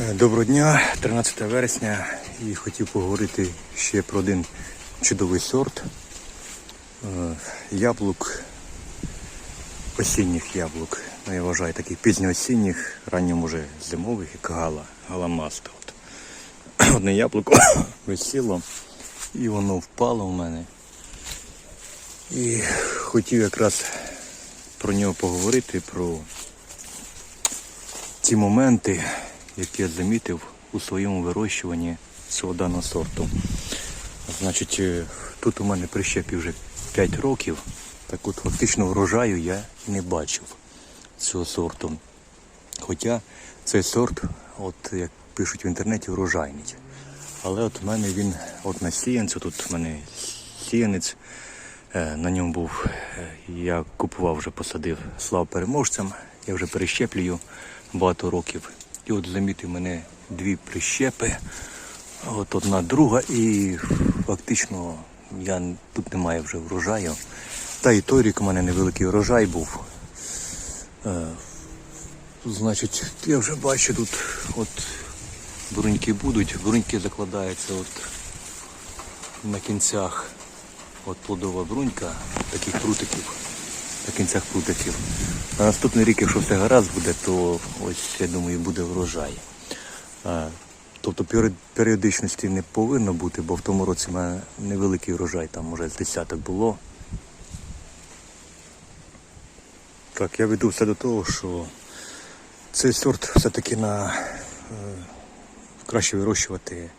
Е, Доброго дня, 13 вересня, і хотів поговорити ще про один чудовий сорт е, яблук, осінніх яблук. Ну, я вважаю таких пізньоосінніх, ранньо може зимових, як гала, галамаста. Одне яблуко висіло і воно впало в мене. І хотів якраз про нього поговорити, про ті моменти, які я замітив у своєму вирощуванні цього даного сорту. Значить, е, тут у мене прищепі вже 5 років, так от фактично врожаю я не бачив цього сорту. Хоча цей сорт, от як пишуть в інтернеті, врожайний. Але от в мене він от на сіянцю, тут в мене сіянець, е, на ньому був, е, я купував вже посадив слав переможцям, я вже перещеплюю багато років. І от замітив мене дві прищепи, от одна друга, і фактично я тут немає вже врожаю. Та і той рік у мене невеликий врожай був. Е, Значить, я вже бачу тут от бруньки будуть, бруньки закладаються от на кінцях. От плодова брунька, таких прутиків, на кінцях прутиків. На наступний рік, якщо все гаразд буде, то ось я думаю буде врожай. Тобто періодичності не повинно бути, бо в тому році в мене невеликий врожай, там може з десяток було. Так, я веду все до того, що цей сорт все-таки на е, краще вирощувати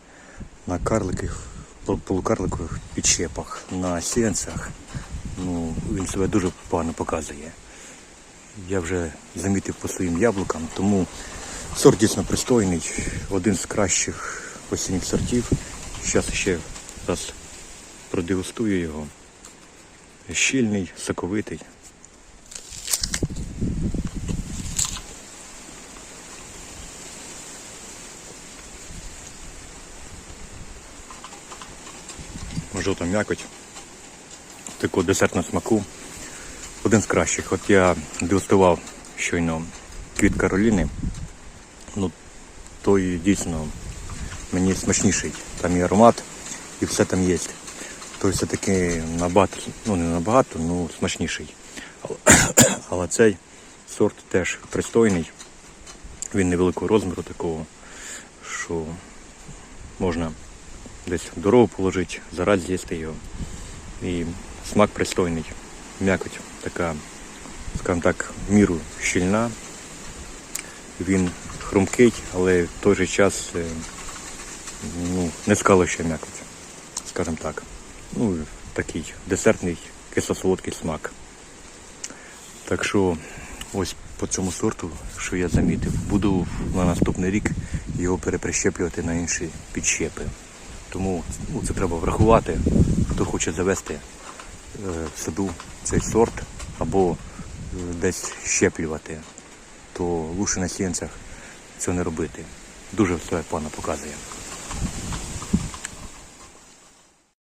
на карликах, полукарликових підщепах, на сіянцях. Ну, він себе дуже погано показує. Я вже замітив по своїм яблукам, тому сорт дійсно пристойний, один з кращих осінніх сортів. Зараз ще раз продегустую його. Щільний, соковитий. жовта м'якоть, такого десертного смаку. Один з кращих. От я дегустував щойно квіт Кароліни. Ну, той дійсно мені смачніший. Там і аромат, і все там є. Той все-таки набагато, ну не набагато, ну смачніший. Але, але цей сорт теж пристойний. Він невеликого розміру такого, що можна десь в дорогу положити, зараз з'їсти його. І смак пристойний. М'якоть така, скажімо так, міру щільна. Він хрумкий, але в той же час е, ну, не скалоща м'якоть, скажімо так. Ну, такий десертний кисло-солодкий смак. Так що ось по цьому сорту, що я замітив, буду на наступний рік його переприщеплювати на інші підщепи. Тому ну, це треба врахувати, хто хоче завести в саду цей сорт або е, десь щеплювати, то лучше на сінцях цього не робити. Дуже все пана показує.